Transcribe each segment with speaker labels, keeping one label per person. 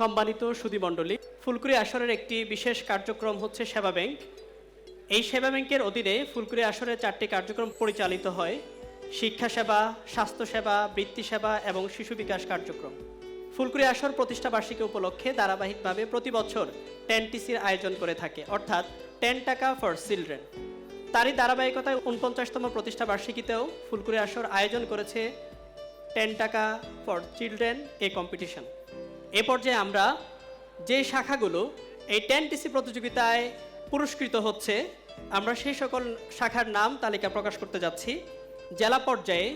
Speaker 1: সম্মানিত সুধীমণ্ডলী ফুলকুড়ি আসরের একটি বিশেষ কার্যক্রম হচ্ছে সেবা ব্যাংক। এই সেবা ব্যাংকের অধীনে ফুলকুড়ি আসরের চারটি কার্যক্রম পরিচালিত হয়। শিক্ষা সেবা স্বাস্থ্যসেবা বৃত্তি সেবা এবং শিশু বিকাশ কার্যক্রম। ফুলকুড়ি আসর প্রতিষ্ঠা বার্ষিকী উপলক্ষে ধারাবাহিকভাবে প্রতি বছর টেন টিসির আয়োজন করে থাকে, অর্থাৎ টেন টাকা ফর চিলড্রেন। তারই ধারাবাহিকতায় উনপঞ্চাশতম প্রতিষ্ঠা বার্ষিকীতেও ফুলকুড়ি আসর আয়োজন করেছে ten taka for children a competition. এ পর্যায়ে আমরা যে শাখাগুলো এই টেন টিসি প্রতিযোগিতায় পুরস্কৃত হচ্ছে, আমরা সেই সকল শাখার নাম তালিকা প্রকাশ করতে যাচ্ছি। জেলা পর্যায়ে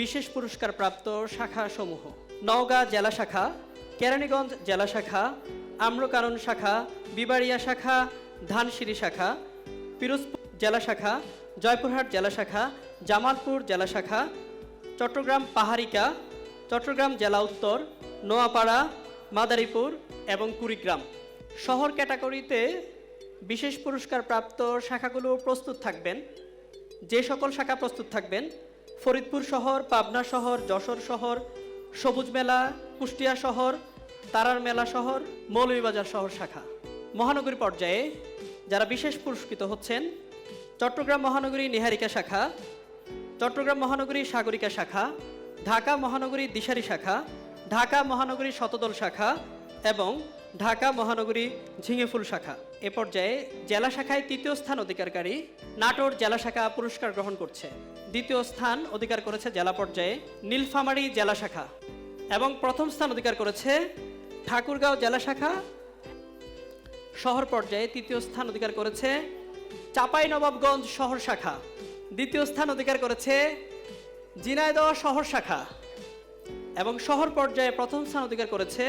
Speaker 1: বিশেষ পুরস্কার প্রাপ্ত শাখাসমূহ। নওগাঁ জেলা শাখা, কেরানীগঞ্জ জেলা শাখা, আম্রকানন শাখা, বিবাড়িয়া শাখা, ধানসিঁড়ি শাখা, পিরোজপুর জেলা শাখা, জয়পুরহাট জেলা শাখা, জামালপুর জেলা শাখা, চট্টগ্রাম পাহাড়িকা, চট্টগ্রাম জেলা উত্তর, নোয়াপাড়া মাদারীপুর এবং কুড়িগ্রাম। শহর ক্যাটাগরিতে বিশেষ পুরস্কার প্রাপ্ত শাখাগুলো প্রস্তুত থাকবেন। যে সকল শাখা প্রস্তুত থাকবেন, ফরিদপুর শহর, পাবনা শহর, যশোর শহর, সবুজ মেলা, কুষ্টিয়া শহর, তারার মেলা শহর, মৌলভীবাজার শহর শাখা। মহানগরী পর্যায়ে যারা বিশেষ পুরস্কৃত হচ্ছেন, চট্টগ্রাম মহানগরী নিহারিকা শাখা, চট্টগ্রাম মহানগরী সাগরিকা শাখা, ঢাকা মহানগরী দিশারি শাখা ঢাকা মহানগরী শতদল শাখা এবং ঢাকা মহানগরী ঝিঙেফুল শাখা। এ পর্যায়ে জেলা শাখায় তৃতীয় স্থান অধিকারকারী নাটোর জেলা শাখা পুরস্কার গ্রহণ করছে। দ্বিতীয় স্থান অধিকার করেছে জেলা পর্যায়ে নীলফামারী জেলা শাখা এবং প্রথম স্থান অধিকার করেছে ঠাকুরগাঁও জেলা শাখা। শহর পর্যায়ে তৃতীয় স্থান অধিকার করেছে চাপাই নবাবগঞ্জ শহর শাখা। দ্বিতীয় স্থান অধিকার করেছে ঝিনাইদহ শহর শাখা। এবং শহর পর্যায়ে প্রথম স্থান অধিকার করেছে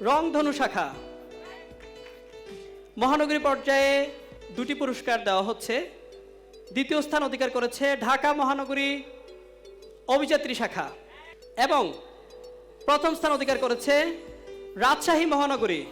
Speaker 1: রংধনু শাখা। মহানগরী পর্যায়ে দুটি পুরস্কার দেওয়া হচ্ছে। দ্বিতীয় স্থান অধিকার করেছে ঢাকা মহানগরী অভিযাত্রী শাখা। এবং প্রথম স্থান অধিকার করেছে রাজশাহী মহানগরী।